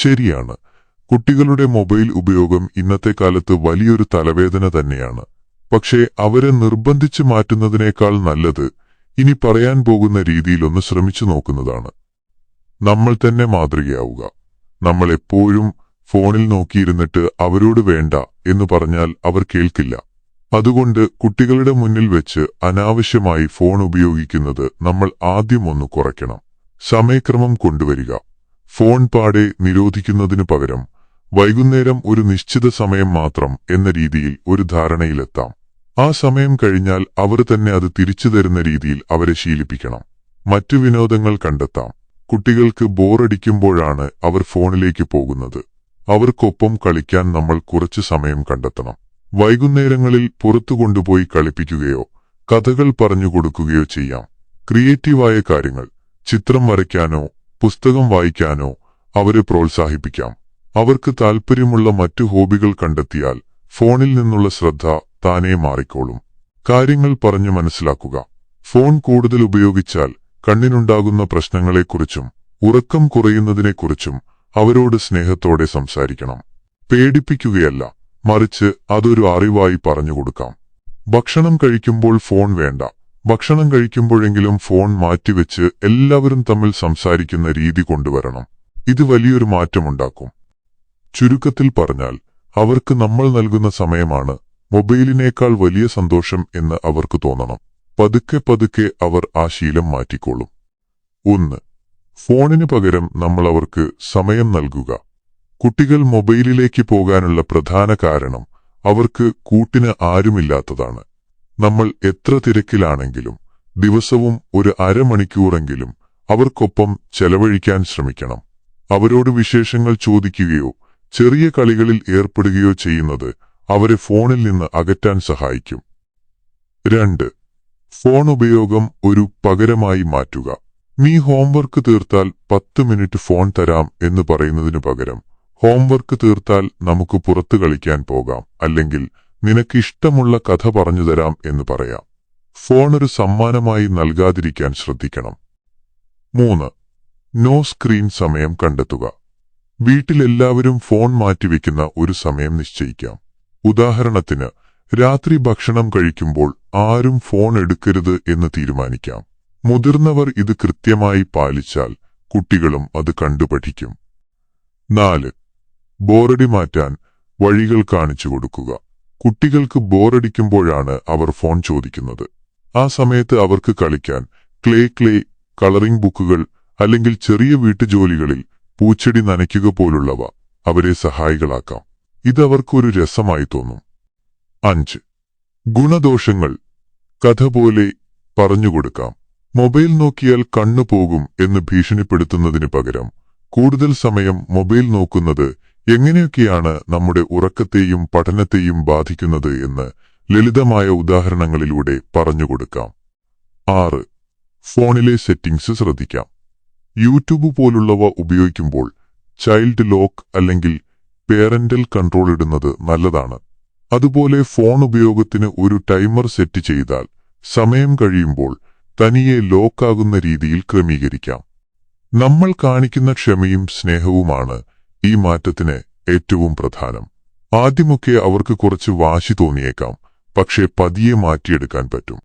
ശരിയാണ്. കുട്ടികളുടെ മൊബൈൽ ഉപയോഗം ഇന്നത്തെ കാലത്ത് വലിയൊരു തലവേദന തന്നെയാണ്. പക്ഷേ അവരെ നിർബന്ധിച്ച് മാറ്റുന്നതിനേക്കാൾ നല്ലത് ഇനി പറയാൻ പോകുന്ന രീതിയിലൊന്ന് ശ്രമിച്ചു നോക്കുന്നതാണ്. നമ്മൾ തന്നെ മാതൃകയാവുക. നമ്മൾ എപ്പോഴും ഫോണിൽ നോക്കിയിരുന്നിട്ട് അവരോട് വേണ്ട എന്ന് പറഞ്ഞാൽ അവർ കേൾക്കില്ല. അതുകൊണ്ട് കുട്ടികളുടെ മുന്നിൽ വെച്ച് അനാവശ്യമായി ഫോൺ ഉപയോഗിക്കുന്നത് നമ്മൾ ആദ്യം ഒന്ന് കുറയ്ക്കണം. സമയക്രമം കൊണ്ടുവരിക. ഫോൺ പാടെ നിരോധിക്കുന്നതിനു പകരം വൈകുന്നേരം ഒരു നിശ്ചിത സമയം മാത്രം എന്ന രീതിയിൽ ഒരു ധാരണയിലെത്താം. ആ സമയം കഴിഞ്ഞാൽ അവർ തന്നെ അത് തിരിച്ചു തരുന്ന രീതിയിൽ അവരെ ശീലിപ്പിക്കണം. മറ്റു വിനോദങ്ങൾ കണ്ടെത്താം. കുട്ടികൾക്ക് ബോറടിക്കുമ്പോഴാണ് അവർ ഫോണിലേക്ക് പോകുന്നത്. അവർക്കൊപ്പം കളിക്കാൻ നമ്മൾ കുറച്ചു സമയം കണ്ടെത്തണം. വൈകുന്നേരങ്ങളിൽ പുറത്തു കൊണ്ടുപോയി കളിപ്പിക്കുകയോ കഥകൾ പറഞ്ഞു കൊടുക്കുകയോ ചെയ്യാം. ക്രിയേറ്റീവായ കാര്യങ്ങൾ. ചിത്രം വരയ്ക്കാനോ പുസ്തകം വായിക്കാനോ അവരെ പ്രോത്സാഹിപ്പിക്കാം. അവർക്ക് താൽപ്പര്യമുള്ള മറ്റു ഹോബികൾ കണ്ടെത്തിയാൽ ഫോണിൽ നിന്നുള്ള ശ്രദ്ധ താനേ മാറിക്കോളും. കാര്യങ്ങൾ പറഞ്ഞു മനസ്സിലാക്കുക. ഫോൺ കൂടുതൽ ഉപയോഗിച്ചാൽ കണ്ണിനുണ്ടാകുന്ന പ്രശ്നങ്ങളെക്കുറിച്ചും ഉറക്കം കുറയുന്നതിനെക്കുറിച്ചും അവരോട് സ്നേഹത്തോടെ സംസാരിക്കണം. പേടിപ്പിക്കുകയല്ല മറിച്ച് അതൊരു അറിവായി പറഞ്ഞുകൊടുക്കാം ഭക്ഷണം കഴിക്കുമ്പോൾ ഫോൺ വേണ്ട. ഭക്ഷണം കഴിക്കുമ്പോഴെങ്കിലും ഫോൺ മാറ്റിവെച്ച് എല്ലാവരും തമ്മിൽ സംസാരിക്കുന്ന രീതി കൊണ്ടുവരണം. ഇത് വലിയൊരു മാറ്റമുണ്ടാക്കും. ചുരുക്കത്തിൽ പറഞ്ഞാൽ അവർക്ക് നമ്മൾ നൽകുന്ന സമയമാണ് മൊബൈലിനേക്കാൾ വലിയ സന്തോഷം എന്ന് അവർക്ക് തോന്നണം. പതുക്കെ പതുക്കെ അവർ ആ ശീലം മാറ്റിക്കോളും. ഒന്ന് ഫോണിന് പകരം നമ്മൾ അവർക്ക് സമയം നൽകുക. കുട്ടികൾ മൊബൈലിലേക്ക് പോകാനുള്ള പ്രധാന കാരണം അവർക്ക് കൂട്ടിന് ആരുമില്ലാത്തതാണ്. നമ്മൾ എത്ര തിരക്കിലാണെങ്കിലും ദിവസവും ഒരു അരമണിക്കൂറെങ്കിലും അവർക്കൊപ്പം ചെലവഴിക്കാൻ ശ്രമിക്കണം. അവരോട് വിശേഷങ്ങൾ ചോദിക്കുകയോ ചെറിയ കളികളിൽ ഏർപ്പെടുകയോ ചെയ്യുന്നത് അവരെ ഫോണിൽ നിന്ന് അകറ്റാൻ സഹായിക്കും. രണ്ട് ഫോൺ ഉപയോഗം ഒരു പകരമായി മാറ്റുക. നീ ഹോംവർക്ക് തീർത്താൽ പത്ത് മിനിറ്റ് ഫോൺ തരാം എന്ന് പറയുന്നതിനു പകരം ഹോംവർക്ക് തീർത്താൽ നമുക്ക് പുറത്തു കളിക്കാൻ പോകാം അല്ലെങ്കിൽ നിനക്ക് ഇഷ്ടമുള്ള കഥ പറഞ്ഞു തരാം എന്ന് പറയാം. ഫോൺ ഒരു സമ്മാനമായി നൽകാതിരിക്കാൻ ശ്രദ്ധിക്കണം. മൂന്ന്. നോ സ്ക്രീൻ സമയം കണ്ടെത്തുക. വീട്ടിലെല്ലാവരും ഫോൺ മാറ്റിവെക്കുന്ന ഒരു സമയം നിശ്ചയിക്കാം. ഉദാഹരണത്തിന് രാത്രി ഭക്ഷണം കഴിക്കുമ്പോൾ ആരും ഫോൺ എടുക്കരുത് എന്ന് തീരുമാനിക്കാം. മുതിർന്നവർ ഇത് കൃത്യമായി പാലിച്ചാൽ കുട്ടികളും അത് കണ്ടുപഠിക്കും. നാല്. ബോറടി മാറ്റാൻ വഴികൾ കാണിച്ചു കൊടുക്കുക. കുട്ടികൾക്ക് ബോറടിക്കുമ്പോഴാണ് അവർ ഫോൺ ചോദിക്കുന്നത്. ആ സമയത്ത് അവർക്ക് കളിക്കാൻ ക്ലേ ക്ലേ കളറിംഗ് ബുക്കുകൾ അല്ലെങ്കിൽ ചെറിയ വീട്ടുജോലികളിൽ പൂച്ചെടി നനയ്ക്കുക പോലുള്ളവ അവരെ സഹായികളാക്കാം. ഇതവർക്കൊരു രസമായി തോന്നും. അഞ്ച്. ഗുണദോഷങ്ങൾ. കഥ പോലെ പറഞ്ഞുകൊടുക്കാം മൊബൈൽ നോക്കിയാൽ കണ്ണു പോകും എന്ന് ഭീഷണിപ്പെടുത്തുന്നതിന് പകരം കൂടുതൽ സമയം മൊബൈൽ നോക്കുന്നത് എങ്ങനെയൊക്കെയാണ് നമ്മുടെ ഉറക്കത്തെയും പഠനത്തെയും ബാധിക്കുന്നത് എന്ന് ലളിതമായ ഉദാഹരണങ്ങളിലൂടെ പറഞ്ഞുകൊടുക്കാം ആറ്. ഫോണിലെ സെറ്റിംഗ്സ് ശ്രദ്ധിക്കാം. യൂട്യൂബ് പോലുള്ളവ ഉപയോഗിക്കുമ്പോൾ ചൈൽഡ് ലോക്ക് അല്ലെങ്കിൽ പേരന്റൽ കൺട്രോൾ ഇടുന്നത് നല്ലതാണ്. അതുപോലെ ഫോൺ ഉപയോഗത്തിന് ഒരു ടൈമർ സെറ്റ് ചെയ്താൽ സമയം കഴിയുമ്പോൾ തനിയെ ലോക്കാകുന്ന രീതിയിൽ ക്രമീകരിക്കാം. നമ്മൾ കാണിക്കുന്ന ക്ഷമയും സ്നേഹവുമാണ് ഈ മാറ്റത്തിന് ഏറ്റവും പ്രധാനം. ആദ്യമൊക്കെ അവർക്ക് കുറച്ച് വാശി തോന്നിയേക്കാം പക്ഷേ പതിയെ മാറ്റിയെടുക്കാൻ പറ്റും.